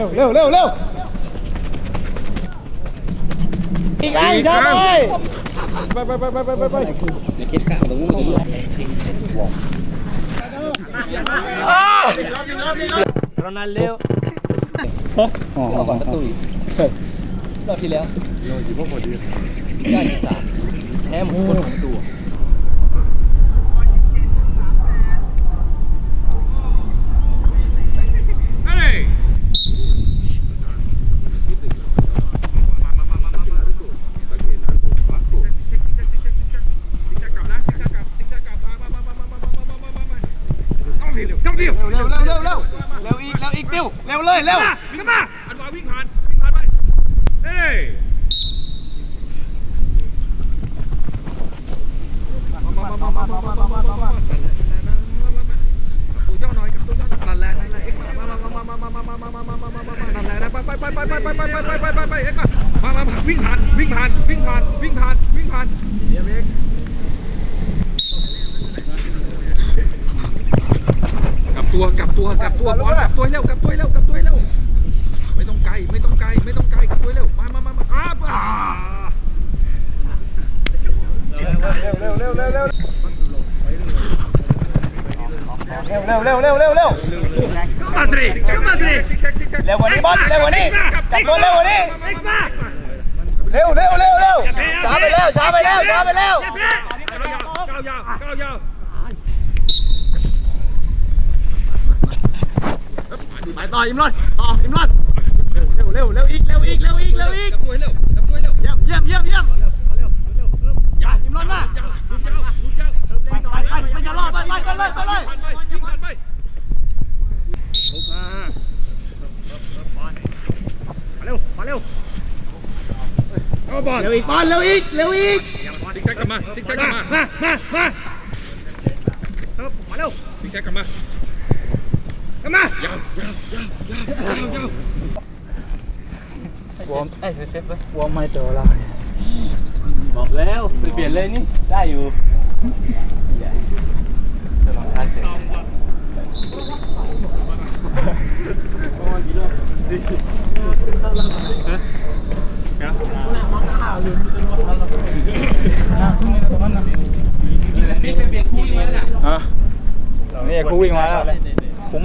เร็วเร็วเร็วเร็วอีกไอ้ทำไมไปไปไปไปไปไปไปโรนัลเร็วอ๋อก่อนประตูรอบที่แล้วโดนอยู่พวกพอดีได้สามแพ้หมดคนของตัวเร็ว ร็วอีกเร็วอีกปิวเร็วเลยเร็วมา ตัวกลับตัวกลับตัวบอลกลับตัวเร็วกลับตัวเร็วกลับตัวเร็วไม่ต้องไกลไม่ต้องไกลไม่ต้องไกลกลับตัวเร็วมามามามาอ้าอ่าเร็วเร็วเร็วเร็วเร็วเร็วเร็วเร็วเร็วเร็วเร็วมาสิมาสิเร็วกว่านี้บอลเร็วกว่านี้กลับตัวเร็วกว่านี้เร็วเร็วเร็วเร็วช้าไปแล้วช้าไปแล้วช้าไปแล้วก้าวยาวก้าวยาว ไป ต่ออิมรอนต่ออิมรอนเร็วเร็วเร็วเร็วอีกเร็วอีกเร็วอีกเร็วอีกกลับตัวเร็วกลับตัวเร็วเยี่ยมเยี่ยมเยี่ยมเยี่ยมอย่าอิมรอนมายาวลุดยาวลุดยาวไปไปไปไปชะลอไปไปไปเลยไปเลยผ่านไปวิ่งผ่านไปมาเร็วมาเร็วเอาบอลเร็วอีกบอลเร็วอีกเร็วอีกซิกแซกกลับมาซิกแซกกลับมามามามาครับมาเร็วซิกแซกกลับมา 干嘛？我哎，师傅，我买多了。好了，随便了你，加油。啊！你也哭晕完了。 เสือ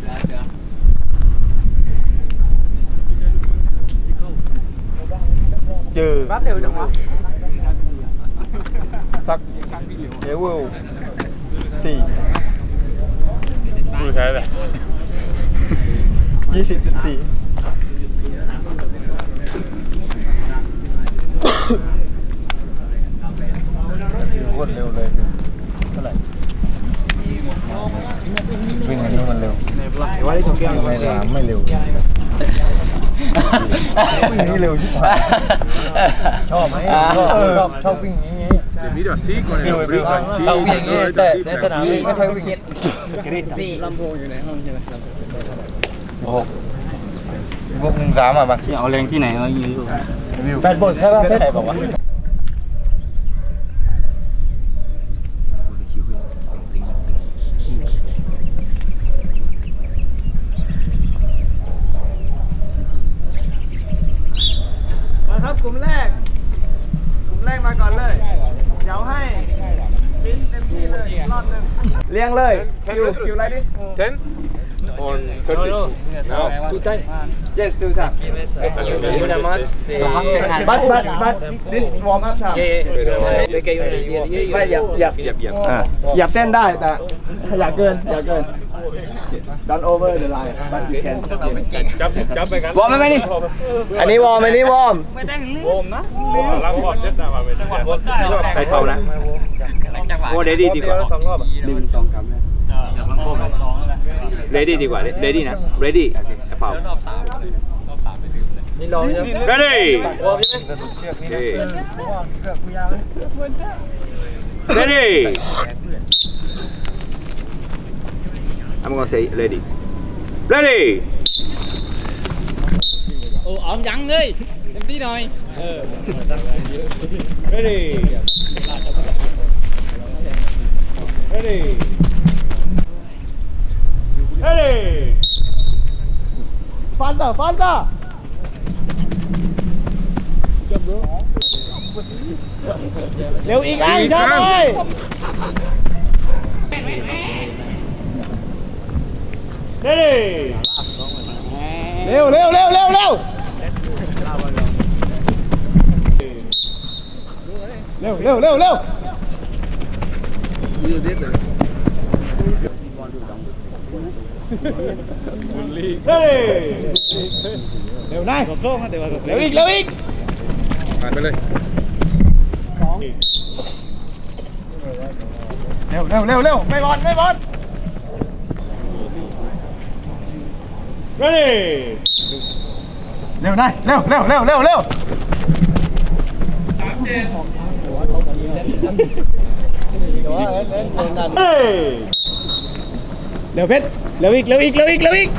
เสือเจอแป๊บเดียวจังวะสักเลเวลสี่ดูใช่ไหมยี่สิบจุดสี่รวดเร็วเลย เร็วว่าได้ถูกแก้ไม่เร็วไม่เร็ววิ่งนี้เร็วยิ่งชอบไหมชอบชอบชอบวิ่งอย่างนี้ Mira así con el ombligo. Sí, เราวิ่งอย่างนี้แต่ในสนามไม่ค่อยวิ่ง ลำโพงอยู่ในห้องใช่ไหม โอ้พวกหนึ่งสามอ่ะบาง เอาแรงที่ไหนมายิงดู แฟนบอลใช่ป่ะใช่บอกว่า มา ลี้ยงเลยคิวคิวไรดิ Ten on thirty. No, two time. yes do that Una más de... but but but this warm up time Ve que hay una línea ไม่หยับหยับเหยียบเหยียบอ่าหยับเส้นได้แต่อย่าเกินอย่าเกิน don't over the line but you can จับจับไปกันวอร์มไหมนี่อันนี้วอร์มอันนี้วอร์มรับก่อนเจ็ดนะมาเป็นจังหวะใครเข้านะ จังหวะโอ้เดดี้ดีกว่าสองรอบหนึ่งสองสามเลยเดี๋ยวมันโค้งสองแล้วเรดี้ดีกว่าเรดี้นะเรดี้กระเป๋ารอบสามรอบสามไปดื่มเลยนี่รอยังเรดี้วอร์มใช่ไหมเชือกือกกูยาวเรดี้ I'm gonna say ready ready โอ้เอายังเลยเต็มที่หน่อย ready Ready. Ready. Falta, falta. Đều yên anh thôi ơi. Ready. Leo, leo, leo, leo, leo. Leo, leo, leo, leo. ยืดนิดหนึ่งบุลลี่เฮ้ยเร็วนายโซ่ฮเดี๋ยวเร็วอีกเร็วอีกผ่านไปเลยสองเร็วเร็วเร็วเร็วไม่บอลไม่บอล ready เร็วหน่อยเร็วเร็วเร็วเร็วเร็วสามเจ็ด เร็วเพชรเร็วอีกเร็วอีกเร็วอีกเร็วอีก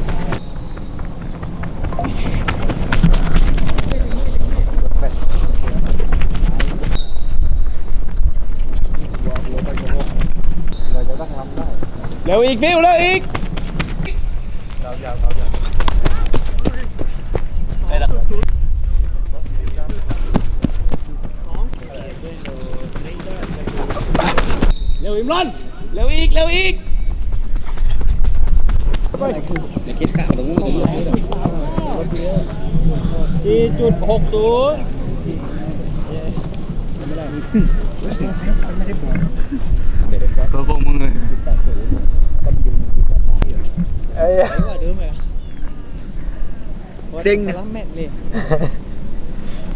เร็วอีกฟิวเร็วอีกเร็วอิม รอนเร็วอีกเร็วอีกสี่จุดหกศูนย์ตัวพวกมึงเลยเซ็งเนี่ย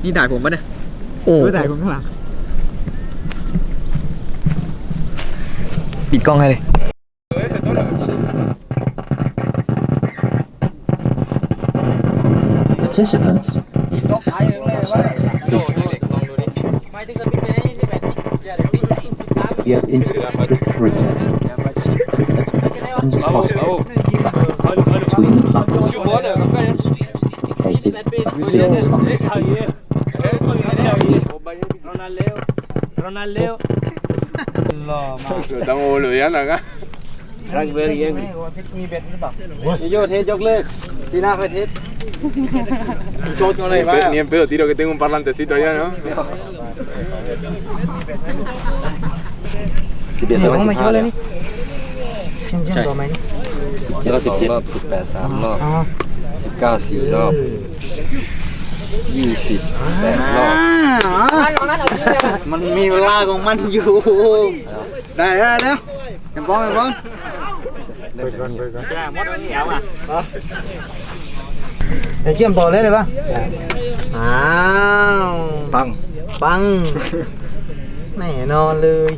นี่ถ่ายผมปะเนี่ยไม่ถ่ายผมข้างหลัง ปิดกล้องให้เลย Participants Estamos boludeando acá. รักเบอร์ยัง มีเบ็ดหรือเปล่า โยเทสยกเลิกทีหน้าไปเทส โจทย์อะไร Ni en บ้า pedo- Ni en pedo tiro que tengo un parlantecito allá, ¿no? สิบเอ็ดสมัยสิบห้าเลยใช่เจ็ดสองรอบสิบแปดสามรอบสิบเก้าสี่รอบ ยี่สิบแปดรอบมันมีเวลาของมันอยู่ ได้ได้แล้วเห็นบ้องเห็นบ้องไปเชื่อมต่อเลยเลยป่ะอ้าว ปัง ปังแน่นอนเลย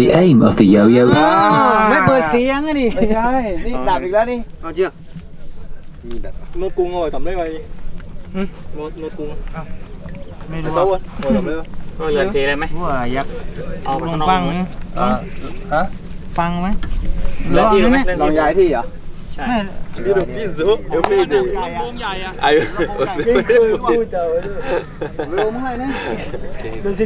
The aim of the yo-yo ไม่เปิดเสียงอะดิไม่ใช่ นี่ดับอีกแล้วนี่ เอาเจียมีแบบโน้ตกุ้งเอาไว้ทำได้ไห รถรถกลงไม่รู้กว่า hơn ngồi dọc าเรือนเทเลยไหมว่าอยากเอาลงฟังไหมลอฟังไหมเอนไหมลองย้ายที่เหรอ ใช่ little piece so Nos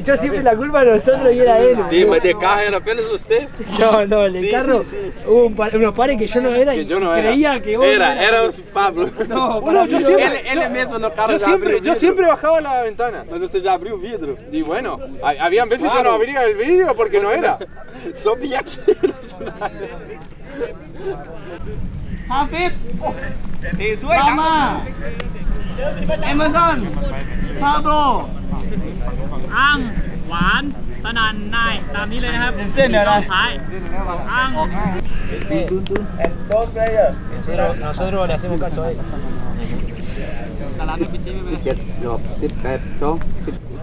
la culpa a nosotros y era él. De carro era apenas ustedes. No, no, el carro. Hubo un unos pares que yo no era y era. creía que. Era, era Pablo. No, yo siempre- Yo siempre, bajaba la ventana. Cuando se ya abrió el vidrio. Y bueno, ha- habían veces que no abría el vidrio porque no era. Só vi. Phan Phít Tama Emerson Pablo อ้างหวานสนันนายตามนี้เลยนะครับเส้นเดียวเลยท้ายอ้าง And those players. Nosotros, nosotros le hacemos caso a ellos.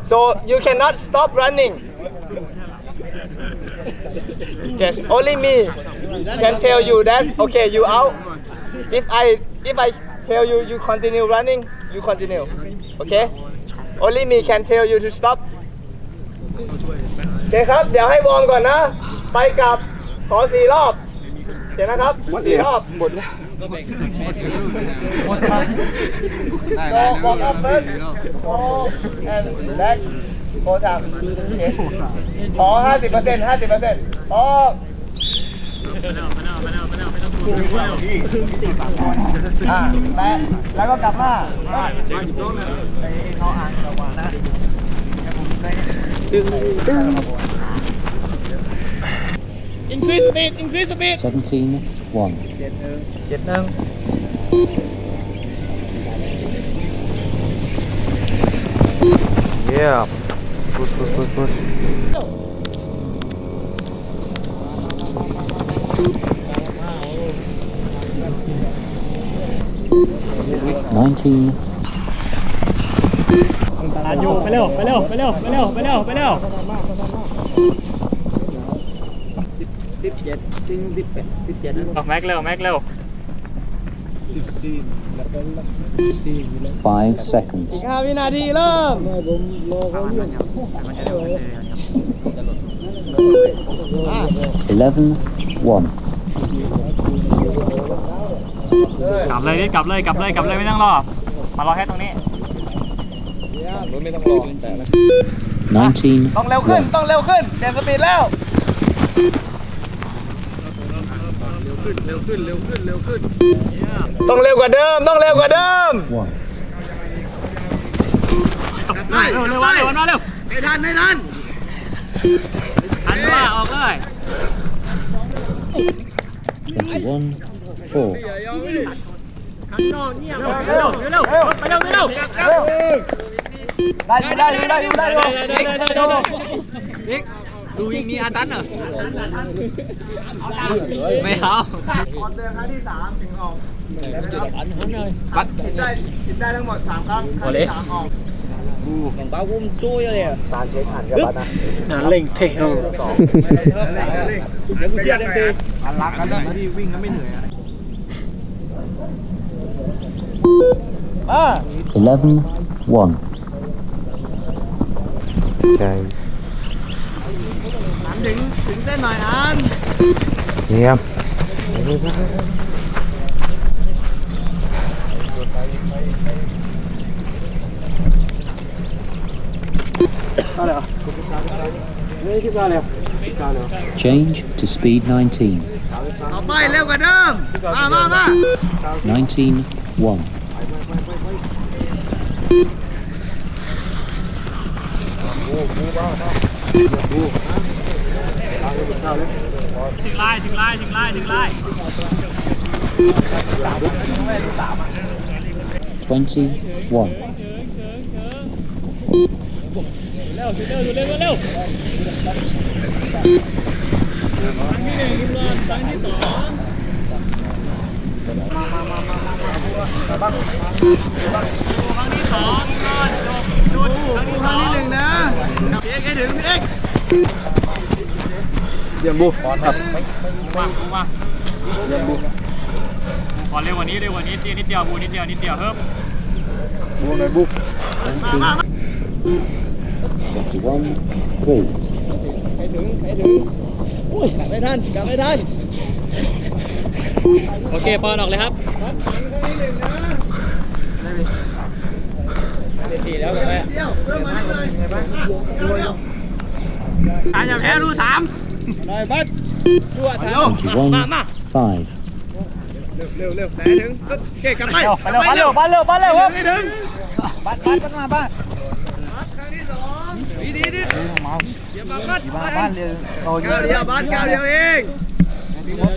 So you cannot stop running. Yes, only me can tell you that. Okay you out. If I if I tell you you continue running you continue okay only me can tell you to stop โอเคครับ เดี๋ยวให้วอร์มก่อนนะ ไปกลับขอสี่รอบเดี๋ยวนะครับสี่รอบหมดแล้วก็วอร์มอัพเฟิร์สโอ้ and back โคทำขอห้าสิบเปอร์เซ็นต์ห้าสิบเปอร์เซ็นต์พอ อ่าแปะแล้วก็กลับมา increase speed increase speed 17 1. เจ็ดหนึ่งเยี่ยมพุดพุดพุดพุด 19 อยู่ไปเร็วไปเร็วไปเร็วไปเร็วไปเร็วไปเร็ว สิบเจ็ดจริงสิบแปดสิบเจ็ดนะ แม็กเร็วแม็กเร็ว 5 seconds. ห้าวินาทีเริ่ม 11 1. กลับเลยดิกลับเลยกลับเลยกลับเลยไม่ต้องรอมารอแค่ตรงนี้19ต้องเร็วขึ้นต้องเร็วขึ้นเปลี่ยนสปีดแล้วต้องเร็วกว่าเดิมต้องเร็วกว่าเดิม 1. เร็วเร็วเร็วมาเร็วไม่ทันไม่ทันทันว่าออกเลย 21 4. เร็วเร็วเร็วไปเร็วเร็วได้อยู่ได้อยู่ได้อยู่ได้อยู่ดูยิงนี้อาตันเหรอไม่เอาออกเดินครั้งที่สามถึงออกบัตรคิดได้คิดได้ทั้งหมดสามครั้งครั้งที่สามออกอย่างบ้าวุ้มจุ้ยเลยอะตาเช็คหันกับบัตรนะนั่นเล่งเทลเดี๋ยวกูเทียบเต็มทีอันรักกันเลยที่วิ่งก็ไม่เหนื่อยอะอ่า11 1. หันถึงถึงเส้นหน่อยอันเยี่ยม Change to speed 19. ต่อไปเร็วกว่าเ11 1. Okay. Anh tên mời anh. Gì? Change to speed 19. 19 1. ถึงไล่ถึงไล่ถึงไล่ถึงไล่ 20 1. เร็วเร็วเร็วเร็วครั้งที่หนึ่งกินรอนครั้งที่สองครั้งที่สอง พี่เอ็กซ์ให้ถึงพี่เอ็กซ์เยี่ยมบุครับมาบูมาขอเร็วกว่านี้เร็วกว่านี้นิดนิดเดียวบูนิดเดียวนิดเดียวเฮ้ยบุหน่อยบุ21 3. ไม่ทันกลับไม่ทันโอเคปอนออกเลยครับสี่แล้วไปเที่ย วเริ่มมานี่เลย อาอย่าแพ้รูสาม หน่อยบัสชั่วถ่าย 21 มามา 5. เร็วเร็วเร็วไหนถึงปึ๊บโอเคกลับไป ไปเร็วไปเร็วไปเร็วไปเร็ว ให้ถึงบัสบัสมาบ้านครั้งที่สองดีดีดีเดี๋ยวบัสบัสบ้านบ้านเรียนโตอยู่เดียวบ้านก้าวเดียวเอง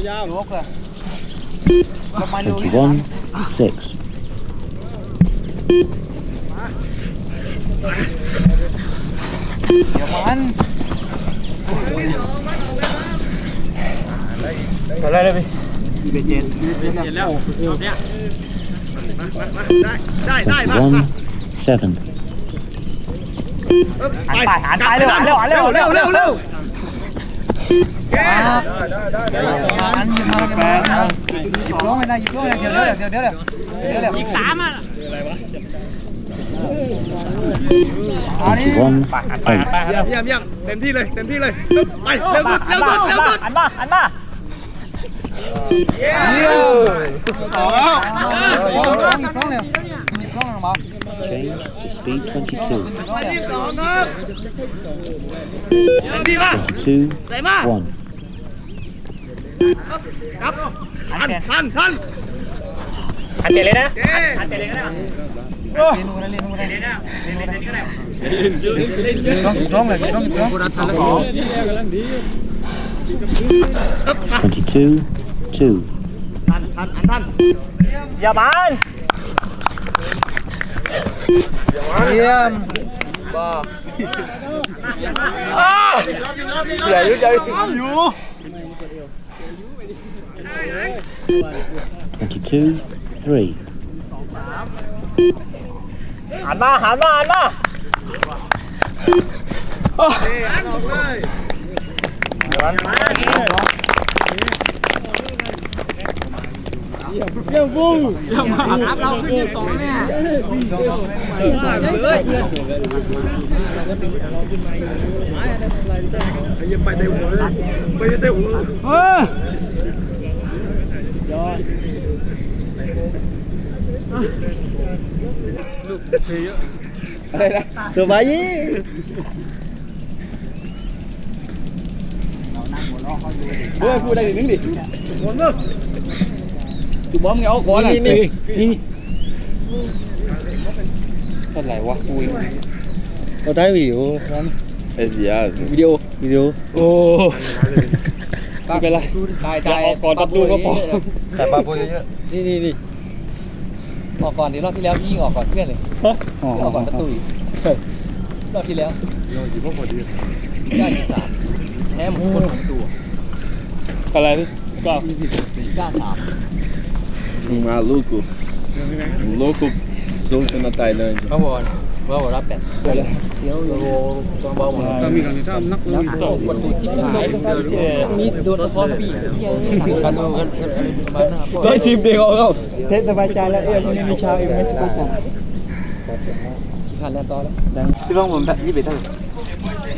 ยาวๆลุกเลย 21 6. เดี๋ยวมัน อะไรเลยพี่ เย็นแล้วรอบเนี้ย ได้ได้ได้มา 21 7. หันไปหันไปเร็วหันเร็วหันเร็ว เร็วเร็วเร็วเก่ง อันหยิบมาหยิบมาหยิบล้วงไปนะหยิบล้วงไปนะเดี๋ยวเดี๋ยวเดี๋ยวเดี๋ยวเดี๋ยวเดี๋ยวเดี๋ยว อีกสามอ่ะ 21 8. เยี่ยมเยี่ยมเยี่ยมเต็มที่เลยเต็มที่เลยไปเร็วสุดเร็วสุดเร็วสุด หันมาหันมา เยี่ยม เยี่ยมต่อแล้วหยิบล้วงหยิบล้วงเร็วหยิบล้วงลงมา Change to speed 22. ที่สองครับดีมาก 22 ใส่มา 1. ครับ ทันทันทัน อันเจเลยนะ เอ๊ะอันเจเลยก็ ได้เรียนรู้กันเรียนรู้กันเรียนรู้กันต้องต้องเลยต้องต้อง22 2. อย่าบานเยี่ยมเสีย ยุ่งยาวอยู่22 3. หันมาหันมาหันมาสบายยี่เฮ้ยพูดได้ถึงดิจุบอมเงาก่อนนี่นี่นี่เท่าไหร่วะกูเราได้วิวครับไอ้เสียวิดีโอวิดีโอโอ้ไม่เป็นไรตายตายก่อนตัดดูก็พอแต่ปลาปูเยอะๆนี่นี่นี่ ออกก่อนเดี๋ยวรอบที่แล้วพี่ยิงออกก่อนเพื่อนเลยออกก่อนประตูอีกรอบที่แล้วอยู่พวกพอดีได้ที่สามแพ้หมดคนของตัวอะไรพี่ก็กล้าสาม Maluco. Um louco solto na Tailândia. เมื่อ ว่านรับแปดเดี๋ยวโลตัวเบาหมดก็มีการที่ทำนักแล้วประตูที่หายนี่โดนสะท้อนปีกเฮ้ยหนักกันกันกันได้ทีมเดียวเอาเทสบายใจแล้วเอ้ยพรุ่งนี้มีเช้าอีกไม่สบายใจขาดแล้วต่อแล้วพี่บ้องผมแบบยี่สิบเท่าไหร่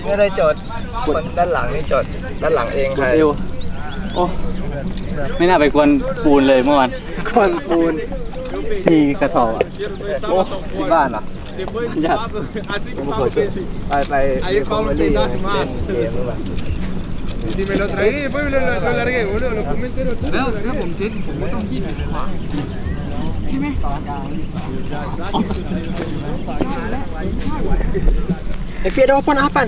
ไม่ได้จดคนด้านหลังนี่จดด้านหลังเองใครเอโอ้ไม่น่าไปกวนปูนเลยเมื่อวานคนปูน ที่กระสอบอะโอ้ที่บ้านเหรอญาติผมเคยช่วยไปไปเรียนคอมเมดี้เล่นเกมหรือเปล่า Si me lo tragué, después me lo, lo, lo largué, boludo. Lo comí entero. No, no, ผมทิ้งผมไม่ต้องกินใช่ไหมไอเฟียโดปอนอาปัน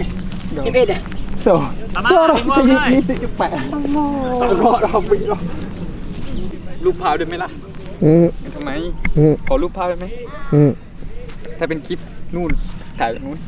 ไอเฟียเด้โซ่โซ่เราจะยิงยี่สิบแปะรอเราไปรอรูปภาพได้ไหมล่ะ ทำไม ขอรูปภาพได้ไหม ถ้าเป็นคลิปนู่น ถ่ายแบบนู้น